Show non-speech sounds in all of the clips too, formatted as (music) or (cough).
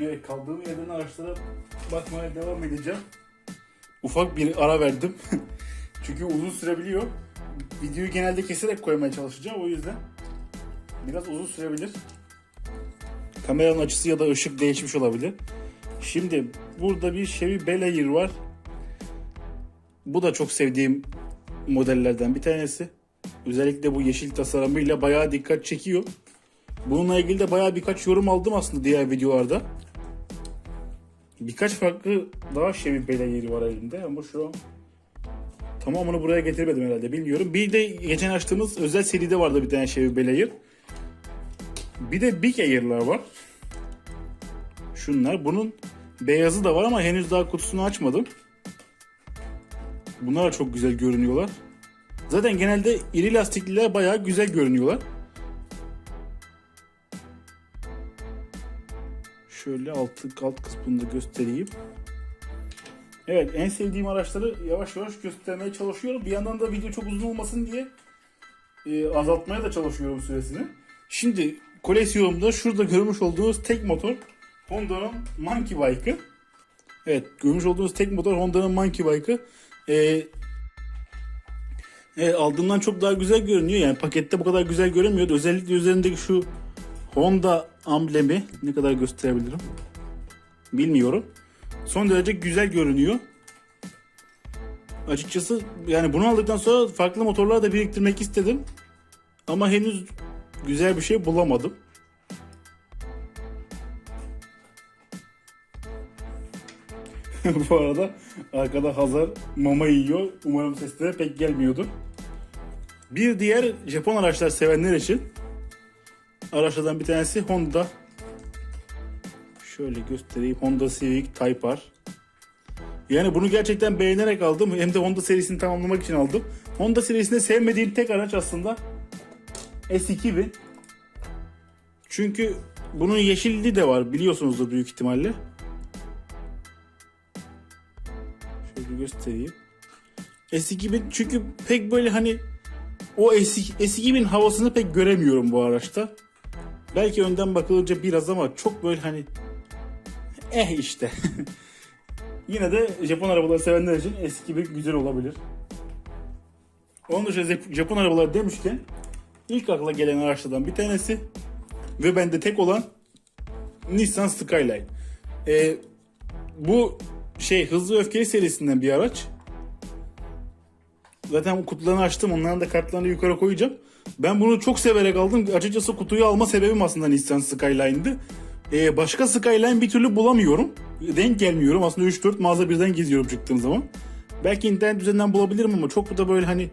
Evet kaldığım yerden araçlara bakmaya devam edeceğim. Ufak bir ara verdim. (laughs) Çünkü uzun sürebiliyor. Videoyu genelde keserek koymaya çalışacağım o yüzden. Biraz uzun sürebilir. Kameranın açısı ya da ışık değişmiş olabilir. Şimdi burada bir Chevy Bel Air var. Bu da çok sevdiğim modellerden bir tanesi. Özellikle bu yeşil tasarımıyla bayağı dikkat çekiyor. Bununla ilgili de bayağı birkaç yorum aldım aslında diğer videolarda. Birkaç farklı daha Chevy Bel Air var elimde ama şu an tamamını buraya getirmedim herhalde bilmiyorum. Bir de geçen açtığımız özel seride vardı bir tane Chevy Bel Air. Bir de Big Air'lar var. Şunlar. Bunun beyazı da var ama henüz daha kutusunu açmadım. Bunlar da çok güzel görünüyorlar. Zaten genelde iri lastikliler bayağı güzel görünüyorlar. Şöyle altı alt kısmını da göstereyim. Evet en sevdiğim araçları yavaş yavaş göstermeye çalışıyorum. Bir yandan da video çok uzun olmasın diye e, azaltmaya da çalışıyorum süresini. Şimdi koleksiyonumda şurada görmüş olduğunuz tek motor Honda'nın Monkey Bike'ı. Evet görmüş olduğunuz tek motor Honda'nın Monkey Bike'ı. E, Evet, aldığımdan çok daha güzel görünüyor. Yani pakette bu kadar güzel görünmüyordu. Özellikle üzerindeki şu Honda amblemi ne kadar gösterebilirim bilmiyorum. Son derece güzel görünüyor. Açıkçası yani bunu aldıktan sonra farklı motorlar da biriktirmek istedim. Ama henüz güzel bir şey bulamadım. (laughs) Bu arada arkada Hazar mama yiyor. Umarım sesleri pek gelmiyordu. Bir diğer Japon araçlar sevenler için araçlardan bir tanesi Honda. Şöyle göstereyim. Honda Civic Type R. Yani bunu gerçekten beğenerek aldım. Hem de Honda serisini tamamlamak için aldım. Honda serisinde sevmediğim tek araç aslında S2000. Çünkü bunun yeşilli de var biliyorsunuzdur büyük ihtimalle. Şöyle göstereyim. S2000 çünkü pek böyle hani o S, S2000 havasını pek göremiyorum bu araçta. Belki önden bakılınca biraz ama çok böyle hani eh işte. (laughs) Yine de Japon arabaları sevenler için S2000 güzel olabilir. Onun dışında Japon arabaları demişken ilk akla gelen araçlardan bir tanesi ve bende tek olan Nissan Skyline. Ee, bu şey Hızlı Öfkeli serisinden bir araç. Zaten kutularını açtım. Onların da kartlarını yukarı koyacağım. Ben bunu çok severek aldım. Açıkçası kutuyu alma sebebim aslında Nissan Skyline'dı. Ee, başka Skyline bir türlü bulamıyorum. Denk gelmiyorum. Aslında 3-4 mağaza birden geziyorum çıktığım zaman. Belki internet üzerinden bulabilirim ama çok da böyle hani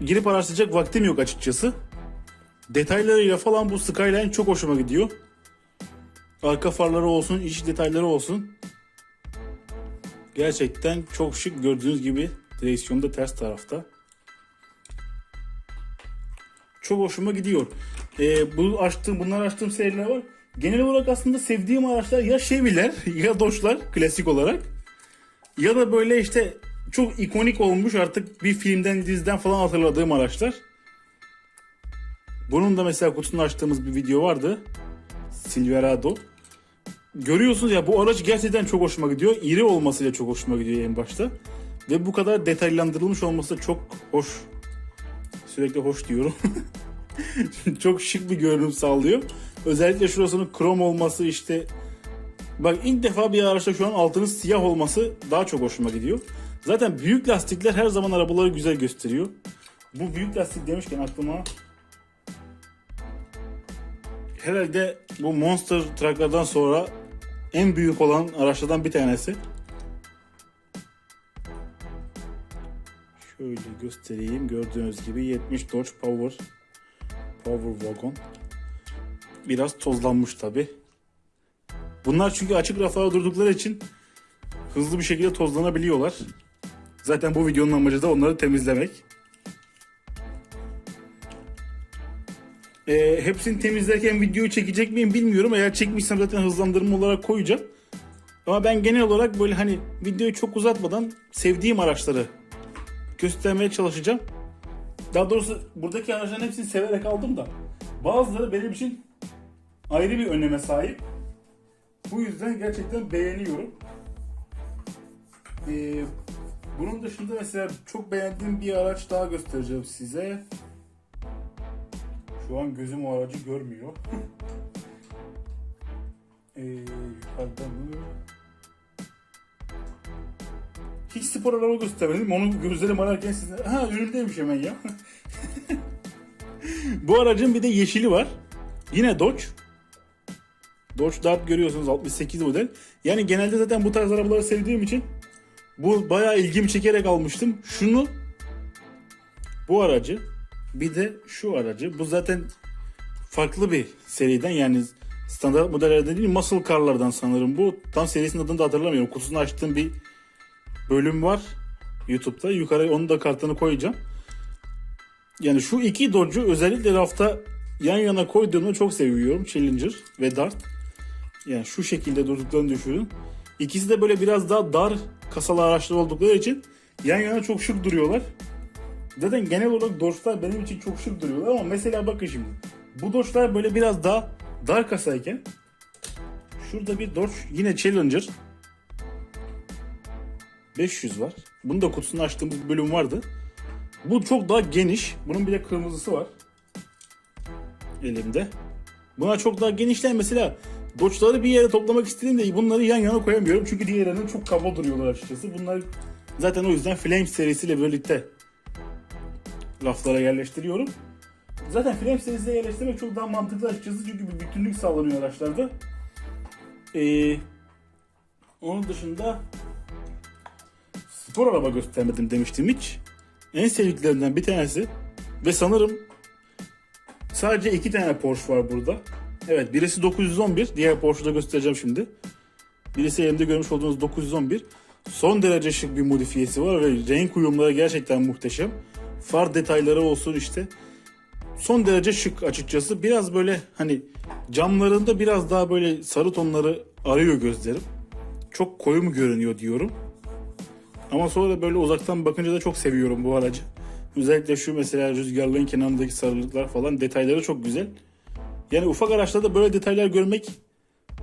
girip araştıracak vaktim yok açıkçası. Detaylarıyla falan bu Skyline çok hoşuma gidiyor. Arka farları olsun, iç detayları olsun. Gerçekten çok şık gördüğünüz gibi direksiyon da ters tarafta. Çok hoşuma gidiyor. Ee, bu açtığım, bunlar açtığım seriler var. Genel olarak aslında sevdiğim araçlar ya Chevy'ler (laughs) ya Dodge'lar klasik olarak. Ya da böyle işte çok ikonik olmuş artık bir filmden diziden falan hatırladığım araçlar. Bunun da mesela kutusunu açtığımız bir video vardı. Silverado. Görüyorsunuz ya bu araç gerçekten çok hoşuma gidiyor. İri olmasıyla çok hoşuma gidiyor en başta. Ve bu kadar detaylandırılmış olması çok hoş. Sürekli hoş diyorum. (laughs) çok şık bir görünüm sağlıyor. Özellikle şurasının krom olması işte Bak ilk defa bir araçta şu an altının siyah olması daha çok hoşuma gidiyor. Zaten büyük lastikler her zaman arabaları güzel gösteriyor. Bu büyük lastik demişken aklıma herhalde bu Monster Truck'lardan sonra en büyük olan araçlardan bir tanesi. Şöyle göstereyim. Gördüğünüz gibi 70 Dodge Power Power Wagon. Biraz tozlanmış tabi. Bunlar çünkü açık raflara durdukları için hızlı bir şekilde tozlanabiliyorlar. Zaten bu videonun amacı da onları temizlemek. Ee, hepsini temizlerken videoyu çekecek miyim bilmiyorum. Eğer çekmişsem zaten hızlandırma olarak koyacağım. Ama ben genel olarak böyle hani videoyu çok uzatmadan sevdiğim araçları göstermeye çalışacağım. Daha doğrusu buradaki araçların hepsini severek aldım da bazıları benim için ayrı bir öneme sahip. Bu yüzden gerçekten beğeniyorum. Ee, bunun dışında mesela çok beğendiğim bir araç daha göstereceğim size. Şu an gözüm o aracı görmüyor. (laughs) ee, yukarıda mı? Hiç spor araba göstermedim. Onu gözlerim ararken size... Ha önümdeymiş hemen ya. (laughs) Bu aracın bir de yeşili var. Yine Dodge. Dodge Dart görüyorsunuz 68 model. Yani genelde zaten bu tarz arabaları sevdiğim için bu bayağı ilgimi çekerek almıştım. Şunu bu aracı bir de şu aracı. Bu zaten farklı bir seriden yani standart modellerden değil muscle car'lardan sanırım bu. Tam serisinin adını da hatırlamıyorum. Kutusunu açtığım bir bölüm var YouTube'da. Yukarı onun da kartını koyacağım. Yani şu iki Dodge'u özellikle rafta yan yana koyduğumda çok seviyorum. Challenger ve Dart. Yani şu şekilde durduklarını düşünün. İkisi de böyle biraz daha dar kasalı araçlar oldukları için yan yana çok şık duruyorlar. Zaten genel olarak Dodge'lar benim için çok şık duruyorlar ama mesela bakın şimdi. Bu Dodge'lar böyle biraz daha dar kasayken şurada bir Dodge yine Challenger 500 var. Bunun da kutusunu açtığımız bölüm vardı. Bu çok daha geniş. Bunun bir de kırmızısı var. Elimde. Buna çok daha genişler mesela Dodge'ları bir yere toplamak istediğimde bunları yan yana koyamıyorum. Çünkü diğerlerinin çok kaba duruyorlar açıkçası. Bunlar zaten o yüzden Flame serisiyle birlikte raflara yerleştiriyorum. Zaten Flame serisine yerleştirmek çok daha mantıklı açıkçası. Çünkü bir bütünlük sağlanıyor araçlarda. Ee, onun dışında spor araba göstermedim demiştim hiç. En sevdiklerinden bir tanesi ve sanırım sadece iki tane Porsche var burada. Evet birisi 911 diğer Porsche'u da göstereceğim şimdi. Birisi elimde görmüş olduğunuz 911. Son derece şık bir modifiyesi var ve renk uyumları gerçekten muhteşem. Far detayları olsun işte. Son derece şık açıkçası. Biraz böyle hani camlarında biraz daha böyle sarı tonları arıyor gözlerim. Çok koyu mu görünüyor diyorum. Ama sonra böyle uzaktan bakınca da çok seviyorum bu aracı. Özellikle şu mesela rüzgarlığın kenarındaki sarılıklar falan detayları çok güzel. Yani ufak araçlarda böyle detaylar görmek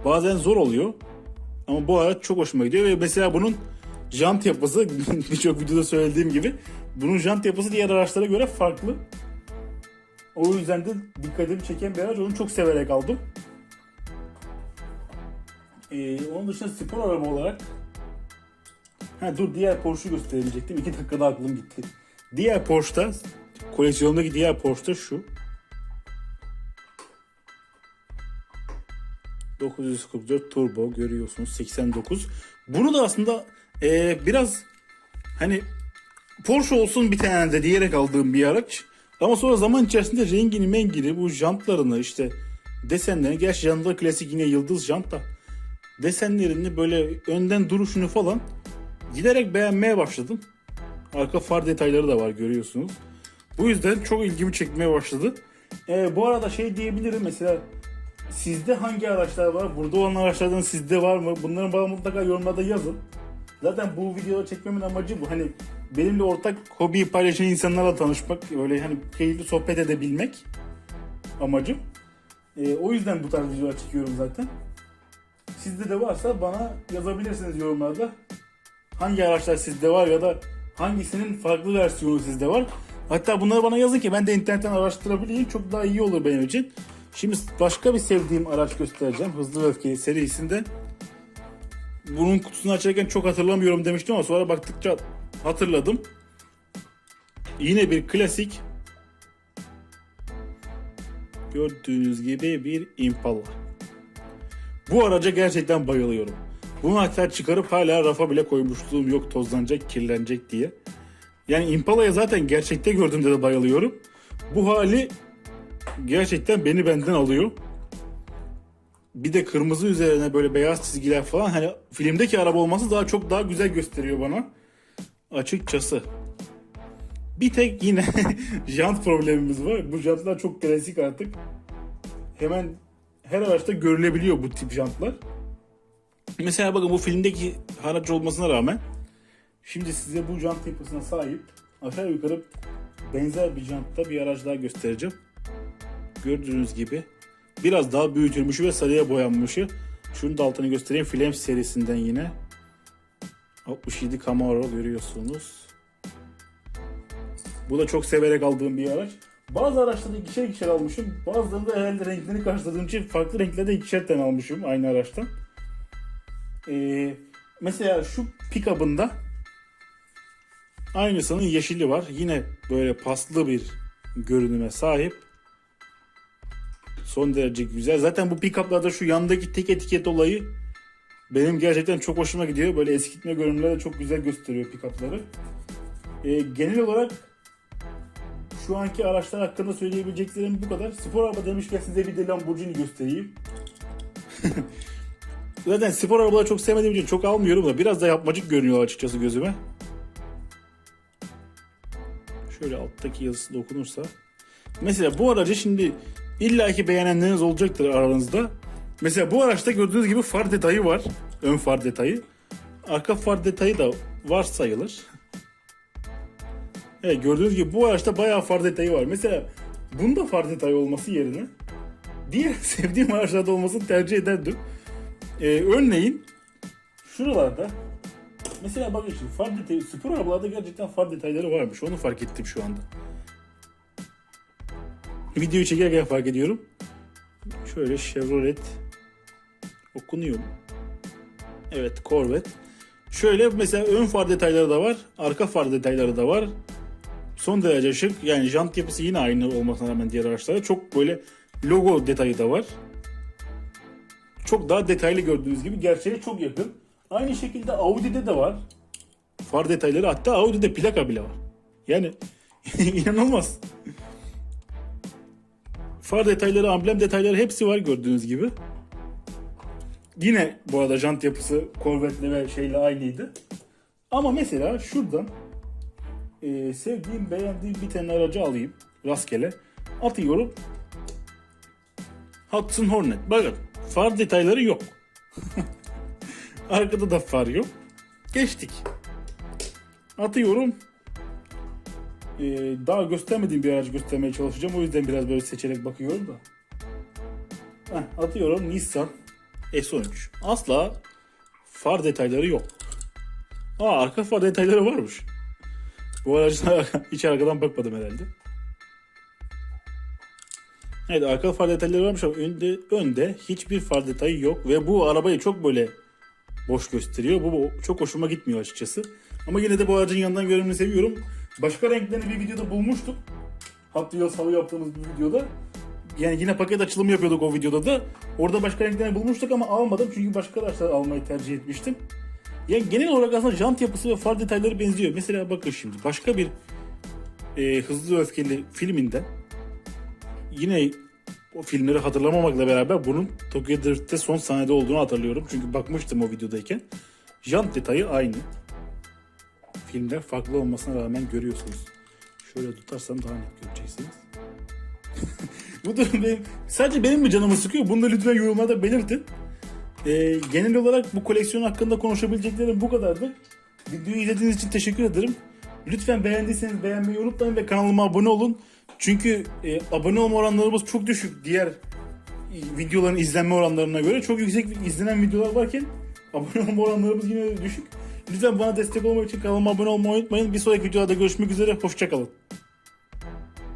bazen zor oluyor. Ama bu araç çok hoşuma gidiyor ve mesela bunun jant yapısı (laughs) birçok videoda söylediğim gibi bunun jant yapısı diğer araçlara göre farklı. O yüzden de dikkatimi çeken bir araç. Onu çok severek aldım. Ee, onun dışında spor araba olarak Ha dur diğer Porsche'u gösterecektim. İki dakikada aklım gitti. Diğer Porsche'da koleksiyondaki diğer Porsche'da şu. 944 Turbo görüyorsunuz 89. Bunu da aslında eee, biraz hani Porsche olsun bir tane de diyerek aldığım bir araç. Ama sonra zaman içerisinde rengini mengini bu jantlarını işte desenlerini gerçi yanında klasik yine yıldız jant da desenlerini böyle önden duruşunu falan giderek beğenmeye başladım. Arka far detayları da var görüyorsunuz. Bu yüzden çok ilgimi çekmeye başladı. Ee, bu arada şey diyebilirim mesela sizde hangi araçlar var? Burada olan araçlardan sizde var mı? Bunların bana mutlaka yorumlarda yazın. Zaten bu videoları çekmemin amacı bu. Hani benimle ortak hobiyi paylaşan insanlarla tanışmak, böyle hani keyifli sohbet edebilmek amacım. Ee, o yüzden bu tarz videolar çekiyorum zaten. Sizde de varsa bana yazabilirsiniz yorumlarda. Hangi araçlar sizde var ya da hangisinin farklı versiyonu sizde var. Hatta bunları bana yazın ki ben de internetten araştırabileyim. Çok daha iyi olur benim için. Şimdi başka bir sevdiğim araç göstereceğim. Hızlı ve Öfkeli serisinde. Bunun kutusunu açarken çok hatırlamıyorum demiştim ama sonra baktıkça hatırladım. Yine bir klasik. Gördüğünüz gibi bir Impala. Bu araca gerçekten bayılıyorum. Bunu hatta çıkarıp hala rafa bile koymuşluğum yok tozlanacak, kirlenecek diye. Yani Impala'ya zaten gerçekte gördüğümde de bayılıyorum. Bu hali gerçekten beni benden alıyor. Bir de kırmızı üzerine böyle beyaz çizgiler falan hani filmdeki araba olması daha çok daha güzel gösteriyor bana. Açıkçası. Bir tek yine (laughs) jant problemimiz var. Bu jantlar çok klasik artık. Hemen her araçta görülebiliyor bu tip jantlar. Mesela bakın bu filmdeki haraç olmasına rağmen şimdi size bu jant yapısına sahip aşağı yukarı benzer bir jantta bir araç daha göstereceğim. Gördüğünüz gibi biraz daha büyütülmüşü ve sarıya boyanmışı. Şunun da altını göstereyim. Flames serisinden yine. 67 Camaro görüyorsunuz. Bu da çok severek aldığım bir araç. Bazı araçları ikişer ikişer almışım. Bazılarında herhalde renklerini karşıladığım için farklı renklerde ikişer tane almışım aynı araçtan. Ee, mesela şu pick-up'ında aynısının yeşili var. Yine böyle paslı bir görünüme sahip. Son derece güzel. Zaten bu pick-up'larda şu yandaki tek etiket olayı benim gerçekten çok hoşuma gidiyor. Böyle eskitme görünümleri de çok güzel gösteriyor pick-up'ları. Ee, genel olarak şu anki araçlar hakkında söyleyebileceklerim bu kadar. Spor araba demişken size bir de Lamborghini göstereyim. (laughs) Zaten spor arabaları çok sevmediğim için çok almıyorum da biraz da yapmacık görünüyor açıkçası gözüme. Şöyle alttaki yazısı da okunursa. Mesela bu aracı şimdi illaki beğenenleriniz olacaktır aranızda. Mesela bu araçta gördüğünüz gibi far detayı var. Ön far detayı. Arka far detayı da var sayılır. Evet gördüğünüz gibi bu araçta bayağı far detayı var. Mesela bunda far detayı olması yerine diğer (laughs) sevdiğim araçlarda olmasını tercih ederdim. Ee, örneğin şuralarda mesela bakın far detayı spor arabalarda gerçekten far detayları varmış. Onu fark ettim şu anda. Videoyu çekerken fark ediyorum. Şöyle Chevrolet okunuyor? Evet Corvette. Şöyle mesela ön far detayları da var. Arka far detayları da var. Son derece şık. Yani jant yapısı yine aynı olmasına rağmen diğer araçlara. Çok böyle logo detayı da var. Çok daha detaylı gördüğünüz gibi gerçeğe çok yakın. Aynı şekilde Audi'de de var. Far detayları hatta Audi'de plaka bile var. Yani (laughs) inanılmaz. Far detayları, amblem detayları hepsi var gördüğünüz gibi. Yine bu arada jant yapısı Corvette'le ve şeyle aynıydı. Ama mesela şuradan e, sevdiğim, beğendiğim bir tane aracı alayım. Rastgele. Atıyorum. Hudson Hornet. Bakın far detayları yok. (laughs) Arkada da far yok. Geçtik. Atıyorum. Ee, daha göstermediğim bir aracı göstermeye çalışacağım. O yüzden biraz böyle seçerek bakıyorum da. Heh, atıyorum Nissan S13. Asla far detayları yok. Aa arka far detayları varmış. Bu aracın (laughs) hiç arkadan bakmadım herhalde. Evet arka far detayları varmış ama önde, önde hiçbir far detayı yok ve bu arabayı çok böyle boş gösteriyor. Bu, bu çok hoşuma gitmiyor açıkçası. Ama yine de bu aracın yanından görünümünü seviyorum. Başka renklerini bir videoda bulmuştuk. Hot Wheels yaptığımız bir videoda. Yani yine paket açılımı yapıyorduk o videoda da. Orada başka renklerini bulmuştuk ama almadım çünkü başka araçlar almayı tercih etmiştim. Yani genel olarak aslında jant yapısı ve far detayları benziyor. Mesela bakın şimdi başka bir e, Hızlı Öfkeli filminden yine o filmleri hatırlamamakla beraber bunun Tokyo Drift'te son sahnede olduğunu hatırlıyorum. Çünkü bakmıştım o videodayken. Jant detayı aynı. Filmler farklı olmasına rağmen görüyorsunuz. Şöyle tutarsam daha net göreceksiniz. (laughs) Bu durum benim, sadece benim mi canımı sıkıyor? Bunu da lütfen yorumlarda belirtin. Ee, genel olarak bu koleksiyon hakkında konuşabileceklerim bu kadardı. Videoyu izlediğiniz için teşekkür ederim. Lütfen beğendiyseniz beğenmeyi unutmayın ve kanalıma abone olun. Çünkü e, abone olma oranlarımız çok düşük diğer e, videoların izlenme oranlarına göre. Çok yüksek izlenen videolar varken (laughs) abone olma oranlarımız yine düşük. Lütfen bana destek olmak için kanalıma abone olmayı unutmayın. Bir sonraki videoda görüşmek üzere. Hoşçakalın.